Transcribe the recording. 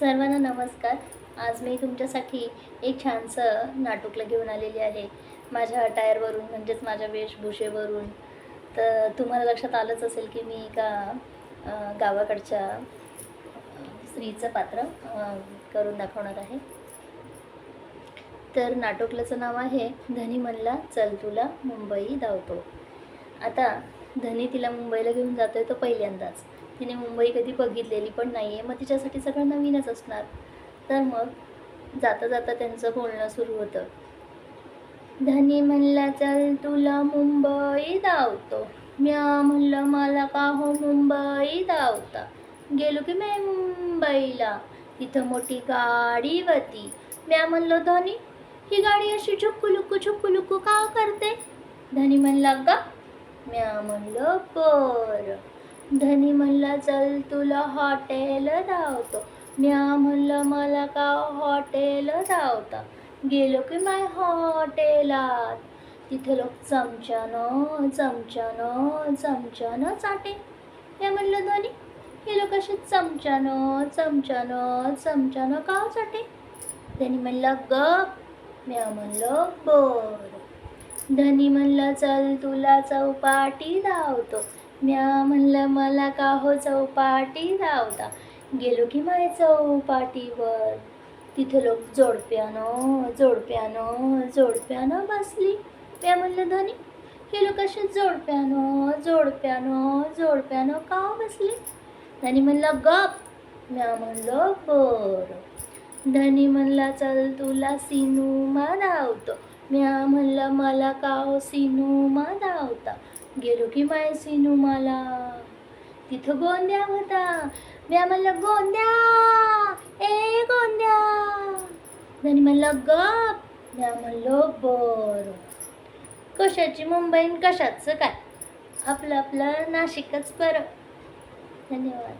सर्वांना नमस्कार. आज मी तुमच्यासाठी एक छानसं नाटुकलं घेऊन आलेली आहे. माझ्या टायरवरून म्हणजेच माझ्या वेशभूषेवरून. तर तुम्हाला लक्षात आलंच असेल की मी एका गावाकडच्या स्त्रीचं पात्र करून दाखवणार आहे. तर नाटुकल्याचं नाव आहे धनी म्हणला चल तुला मुंबई धावतो. आता धनी तिला मुंबईला घेऊन जातोय तो पहिल्यांदाच. तिने मुंबई कधी बघितलेली पण नाही आहे मग तिच्यासाठी सगळं नवीनच असणार. तर मग जाता जाता त्यांचं बोलणं सुरू होतं. धनी म्हणला चल तुला मुंबई धावतो म्या म्हणलं मला का हो मुंबई धावता गेलो की मी मुंबईला तिथं मोठी गाडी होती. म्या म्हणलं धनी ही गाडी अशी छुक्कू लुक्कू का करते? धनी म्हणला का म्या म्हणलं बर. धनी म्हणला चल तुला हॉटेल धावतो. म्या म्हणलं मला का हॉटेल धावता? गेलो की माय हॉटेलात. तिथे लोक चमच्यानं चमच्यानं चमच्यानं चाटे. हे म्हणलं धनी हे लोक असे चमच्यानं चमच्यानं चमच्यानं का चाटे? धनी म्हणला गप. म्या म्हणलं बर. धनी म्हणलं चल तुला चौपाटी धावतो. म्या म्हणलं मला का हो चौपाटी धावता गेलो की माय चौपाटीवर. तिथे लोक जोडप्यानं जोडप्यानं जोडप्यानं बसली. म्या म्हणलं धनी हे लोक असे जोडप्यानं जोडप्यानं जोडप्यानं का बसली? धनी म्हणलं गप. म्या म्हणलं बरं. धनी म्हणला चल तुला सिनुमा धावतो म्या म्हणलं मला का हो सिनुमा धावता गेलो की माय मला. तिथं गोंद्या होता. म्या म्हणलं गोंद्या ए गोंद्या. धनी म्हणलं गप म्या म्हणलो बर. कशाची मुंबई कशाचं काय? आपलं आपलं नाशिकच बरं. धन्यवाद.